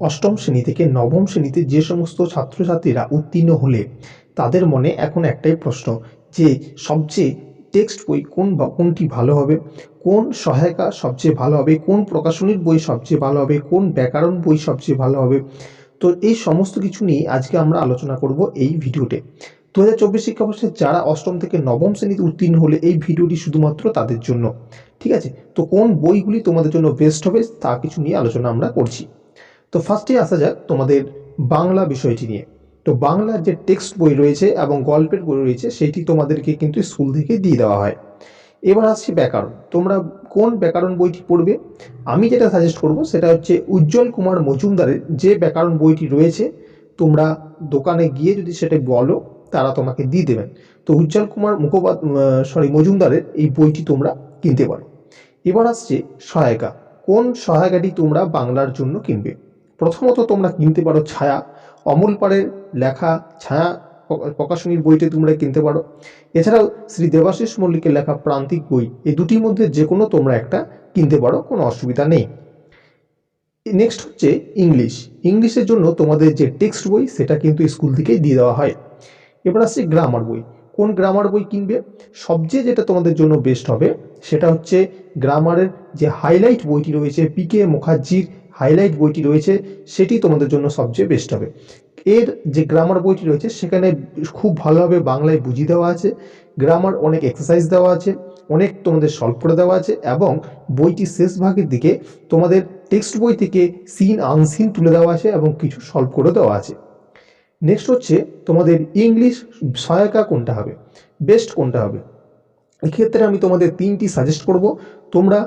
অষ্টম শ্রেণি থেকে নবম শ্রেণীতে যে সমস্ত ছাত্রছাত্রীরা উত্তীর্ণ হলে, তাদের মনে এখন একটাই প্রশ্ন, যে সবচেয়ে টেক্সট বই কোন বা কোনটি ভালো হবে? কোন সহায়িকা সবচেয়ে ভালো হবে? কোন প্রকাশনীর বই সবচেয়ে ভালো হবে? কোন ব্যাকরণ বই সবচেয়ে ভালো হবে? তো এই সমস্ত কিছু নিয়ে আজকে আমরা আলোচনা করব এই ভিডিওতে। দু হাজার চব্বিশ শিক্ষাবর্ষে যারা অষ্টম থেকে নবম শ্রেণীতে উত্তীর্ণ হলে এই ভিডিওটি শুধুমাত্র তাদের জন্য, ঠিক আছে? তো কোন বইগুলি তোমাদের জন্য বেস্ট হবে তা কিছু নিয়ে আলোচনা আমরা করছি। তো ফার্স্টে আসা যাক তোমাদের বাংলা বিষয়টি নিয়ে। তো বাংলার যে টেক্সট বই রয়েছে এবং গল্পের বই রয়েছে, সেটি তোমাদেরকে কিন্তু স্কুল থেকে দিয়ে দেওয়া হয়। এবার আসছি ব্যাকরণ। তোমরা কোন ব্যাকরণ বইটি পড়বে? আমি যেটা সাজেস্ট করব, সেটা হচ্ছে উজ্জ্বল কুমার মজুমদারের যে ব্যাকরণ বইটি রয়েছে, তোমরা দোকানে গিয়ে যদি সেটা বলো, তারা তোমাকে দিয়ে দেবেন। তো উজ্জ্বল কুমার মুখোপাধ্য সরি মজুমদারের এই বইটি তোমরা কিনতে পারো। এবার আসছে সহায়িকা। কোন সহায়িকাটি তোমরা বাংলার জন্য কিনবে? প্রথমত তোমরা কিনতে পারো ছায়া। অমল পাড়ের লেখা ছায়া প্রকাশনীর বইটি তোমরা কিনতে পারো। এছাড়াও শ্রী দেবাশিস মল্লিকের লেখা প্রান্তিক বই, এই দুটির মধ্যে যে কোনো তোমরা একটা কিনতে পারো, কোনো অসুবিধা নেই। নেক্সট হচ্ছে ইংলিশ। ইংলিশের জন্য তোমাদের যে টেক্সট বই, সেটা কিন্তু স্কুল থেকেই দিয়ে দেওয়া হয়। এবার আসছে গ্রামার বই। কোন গ্রামার বই কিনবে? সবচেয়ে যেটা তোমাদের জন্য বেস্ট হবে, সেটা হচ্ছে গ্রামারের যে হাইলাইট বইটি রয়েছে পিকে মুখার্জির হাইলাইট বইটি রয়েছে, সেটি তোমাদের জন্য সবচেয়ে বেস্ট হবে। এর যে গ্রামার বইটি রয়েছে, সেখানে খুব ভালোভাবে বাংলায় বুঝিয়ে দেওয়া আছে গ্রামার অনেক এক্সারসাইজ দেওয়া আছে, অনেক তোমাদের সলভ করে দেওয়া আছে, এবং বইটি শেষ ভাগের দিকে তোমাদের টেক্সট বই থেকে সিন আনসিন তুলে দেওয়া আছে এবং কিছু সলভ করে দেওয়া আছে। নেক্সট হচ্ছে তোমাদের ইংলিশ সহায়িকা কোনটা হবে বেস্ট কোনটা হবে? এক্ষেত্রে আমি তোমাদের তিনটি সাজেস্ট করব, তোমরা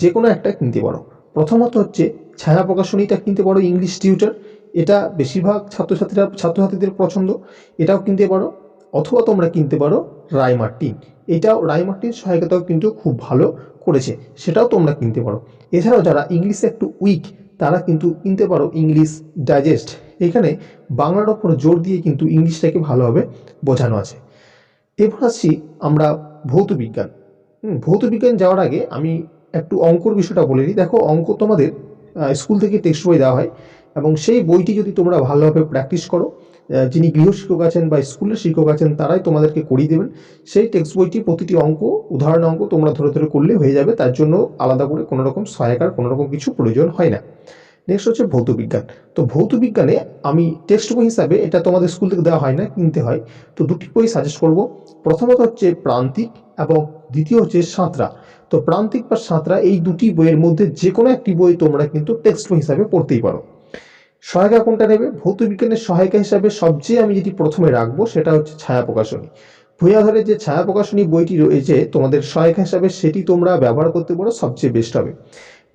যে কোনো একটা কিনতে পারো। প্রথমত হচ্ছে ছায়া প্রকাশনীটা কিনতে পারো ইংলিশ টিউটার এটা বেশিরভাগ ছাত্রছাত্রীরা, ছাত্রছাত্রীদের পছন্দ। এটাও কিনতে পারো, অথবা তোমরা কিনতে পারো রায় মার্টিন এটাও রায় মার্টিন সহায়িকাটাও কিন্তু খুব ভালো করেছে, সেটাও তোমরা কিনতে পারো। এছাড়াও যারা ইংলিশে একটু উইক তারা কিন্তু কিনতে পারো ইংলিশ ডাইজেস্ট এখানে বাংলার ওপর জোর দিয়ে কিন্তু ইংলিশটাকে ভালোভাবে বোঝানো আছে। এরপর আসছি আমরা ভৌত বিজ্ঞান। ভৌত বিজ্ঞান যাওয়ার আগে আমি একটু অঙ্কর বিষয়টা বলে নিই দেখো, অঙ্ক তোমাদের স্কুল থেকে টেক্সট বই দেওয়া হয় এবং সেই বইটি যদি তোমরা ভালোভাবে প্র্যাকটিস করো যিনি গৃহ শিক্ষক আছেন বা স্কুলের শিক্ষক আছেন, তারাই তোমাদেরকে করিয়ে দেবেন। সেই টেক্সট বইটি প্রতিটি অঙ্ক, উদাহরণ অঙ্ক তোমরা ধরে ধরে করলে হয়ে যাবে, তার জন্য আলাদা করে কোনো রকম সহায়কার, কোনো রকম কিছু প্রয়োজন হয় না। নেক্সট হচ্ছে ভৌত বিজ্ঞান। তো ভৌত বিজ্ঞানে আমি টেক্সট বই হিসাবে এটা তোমাদের স্কুল থেকে দেওয়া হয় না, কিনতে হয়। তো দুটি বই সাজেস্ট করব। প্রথমত হচ্ছে প্রান্তিক এবং দ্বিতীয় হচ্ছে সাঁতরা। তো প্রান্তিক বা সাঁতরা এই দুটি বইয়ের মধ্যে যে কোনো একটি বই তোমরা কিন্তু টেক্সট বই হিসাবে পড়তেই পারো। সহায়িকা কোনটা নেবে? ভৌত বিজ্ঞানের সহায়িকা হিসাবে সবচেয়ে আমি যেটি প্রথমে রাখব সেটা হচ্ছে ছায়া প্রকাশনী। ভূয়াধারের যে ছায়া প্রকাশনী বইটি রয়েছে, তোমাদের সহায়িকা হিসাবে সেটি তোমরা ব্যবহার করতে পারো, সবচেয়ে বেস্ট হবে।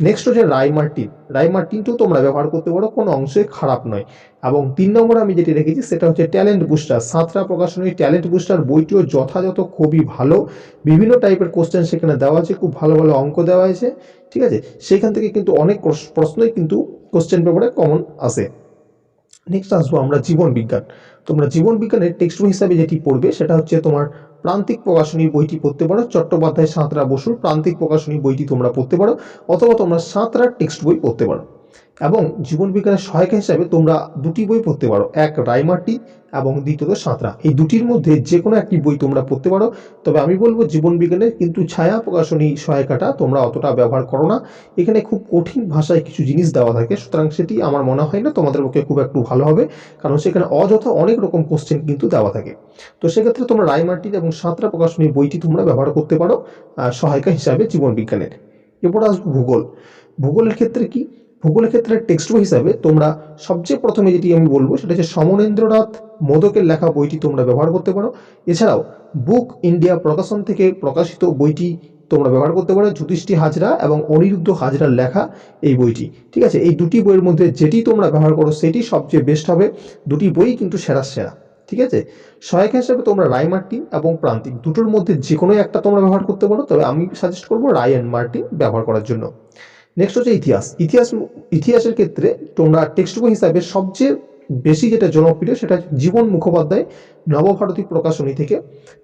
নেক্সট হচ্ছে রাই মার্টিন রাই মার্টিনটাও তোমরা ব্যবহার করতে পারো, কোনো অংশে খারাপ নয়। এবং তিন নম্বর আমি যেটি রেখেছি সেটা হচ্ছে ট্যালেন্ট বুস্টার সাঁতরা প্রকাশনীর ট্যালেন্ট বুস্টার বইটিও যথাযথ খুবই ভালো। বিভিন্ন টাইপের কোশ্চেন সেখানে দেওয়া আছে, খুব ভালো ভালো অঙ্ক দেওয়া হয়েছে ঠিক আছে? সেখান থেকে কিন্তু অনেক প্রশ- প্রশ্নই কিন্তু কোশ্চেন পেপারে কমন আসে। নেক্সট আসব আমরা জীবন বিজ্ঞান। তোমরা জীবন বিজ্ঞানের টেক্সট বই হিসাবে যেটি পড়বে, সেটা হচ্ছে তোমার প্রান্তিক প্রকাশনী বইটি পড়তে পারো। চট্টোপাধ্যায় সাঁতরা বসুর প্রান্তিক প্রকাশনী বইটি তোমরা পড়তে পারো, অথবা তোমরা সাঁতরার টেক্সট বই পড়তে পারো। এবং জীবন বিজ্ঞানের সহায়িকা হিসাবে তোমরা দুটি বই পড়তে পারো। এক রাইমার্টি এবং দ্বিতীয়ত সাঁতরা। এই দুটির মধ্যে যে কোনো একটি বই তোমরা পড়তে পারো। তবে আমি বলব জীবন বিজ্ঞানের কিন্তু ছায়া প্রকাশনী সহায়িকাটা তোমরা অতটা ব্যবহার করো না। এখানে খুব কঠিন ভাষায় কিছু জিনিস দেওয়া থাকে। সুতরাং সেটি আমার মনে হয় না তোমাদের পক্ষে খুব একটু ভালো হবে। কারণ সেখানে অযথা অনেক রকম কোশ্চেন কিন্তু দেওয়া থাকে। তো সেক্ষেত্রে তোমরা রায়মার্টিন এবং সাঁতরা প্রকাশনীর বইটি তোমরা ব্যবহার করতে পারো সহায়িকা হিসাবে জীবন বিজ্ঞানের এরপর আসব ভূগোল। ভূগোলের ক্ষেত্রে কি? ভূগোলের ক্ষেত্রে টেক্সট বই হিসাবে তোমরা সবচেয়ে প্রথমে যেটি আমি বলব সেটা হচ্ছে সমনেন্দ্রনাথ মোদকের লেখা বইটি তোমরা ব্যবহার করতে পারো। এছাড়াও বুক ইন্ডিয়া প্রকাশন থেকে প্রকাশিত বইটি তোমরা ব্যবহার করতে পারো যুধিষ্ঠি হাজরা এবং অনিরুদ্ধ হাজরার লেখা এই বইটি। ঠিক আছে, এই দুটি বইয়ের মধ্যে যেটি তোমরা ব্যবহার করো সেটি সবচেয়ে বেস্ট হবে। দুটি বই কিন্তু সেরা সেরা। ঠিক আছে, সহায়ক হিসাবে তোমরা রায় মার্টিন এবং প্রান্তিক দুটোর মধ্যে যে কোনো একটা তোমরা ব্যবহার করতে পারো। তবে আমি সাজেস্ট করব রায় অ্যান্ড মার্টিন ব্যবহার করার জন্য। নেক্সট হচ্ছে ইতিহাস। ইতিহাস, ইতিহাসের ক্ষেত্রে তোমরা টেক্সট বই হিসাবে সবচেয়ে বেশি যেটা জনপ্রিয় সেটা জীবন মুখোপাধ্যায় নবভারতী প্রকাশনী থেকে,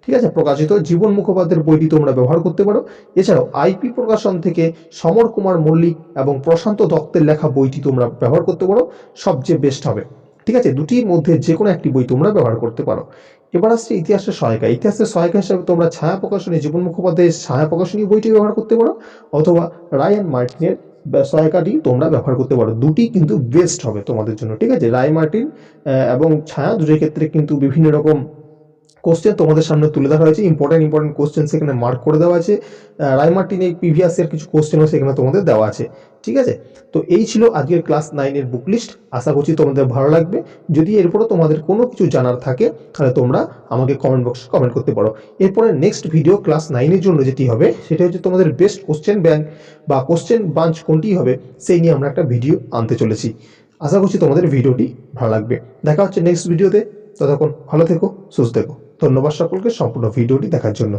ঠিক আছে? প্রকাশিত জীবন মুখোপাধ্যায়ের বইটি তোমরা ব্যবহার করতে পারো। এছাড়াও আইপি প্রকাশন থেকে সমর কুমার মল্লিক এবং প্রশান্ত দত্তের লেখা বইটি তোমরা ব্যবহার করতে পারো। সবচেয়ে বেস্ট হবে। ঠিক আছে? দুটির মধ্যে যে কোনো একটি বই তোমরা ব্যবহার করতে পারো। এবার আসছে ইতিহাসের সহায়িকা। ইতিহাসের সহায়িকা হিসাবে তোমরা ছায়া প্রকাশনী, জীবন মুখোপাধ্যায়ের ছায়া প্রকাশনী বইটি ব্যবহার করতে পারো, অথবা রায়ান মার্টিনের সহায়িকাটি তোমরা ব্যবহার করতে পারো। দুটি কিন্তু বেস্ট হবে তোমাদের জন্য, ঠিক আছে? রায় মার্টিন এবং ছায়া দুটোর ক্ষেত্রে কিন্তু বিভিন্ন রকম কোশ্চেন তোমাদের সামনে তুলে ধরা হয়েছে ইম্পর্টেন্ট ইম্পর্টেন্ট কোশ্চেন সেখানে মার্ক করে দেওয়া আছে। আহ, রায় এই প্রিভিয়াস কিছু কোশ্চেনও সেখানে তোমাদের দেওয়া আছে ঠিক আছে? তো এই ছিল আজকের ক্লাস নাইনের বুক লিস্ট আশা করছি তোমাদের ভালো লাগবে। যদি এরপরও তোমাদের কোনো কিছু জানার থাকে তাহলে তোমরা আমাকে কমেন্ট বক্সে কমেন্ট করতে পারো। এরপরে নেক্সট ভিডিও ক্লাস নাইনের জন্য যেটি হবে সেটা হচ্ছে তোমাদের বেস্ট কোশ্চেন ব্যাংক বা কোশ্চেন বাঞ্চ কোনটি হবে সেই নিয়ে আমরা একটা ভিডিও আনতে চলেছি। আশা করছি তোমাদের ভিডিওটি ভালো লাগবে। দেখা হচ্ছে নেক্সট ভিডিওতে ততক্ষণ ভালো থেকো সুস্থ থেকো। ধন্যবাদ সকলকে সম্পূর্ণ ভিডিওটি দেখার জন্য।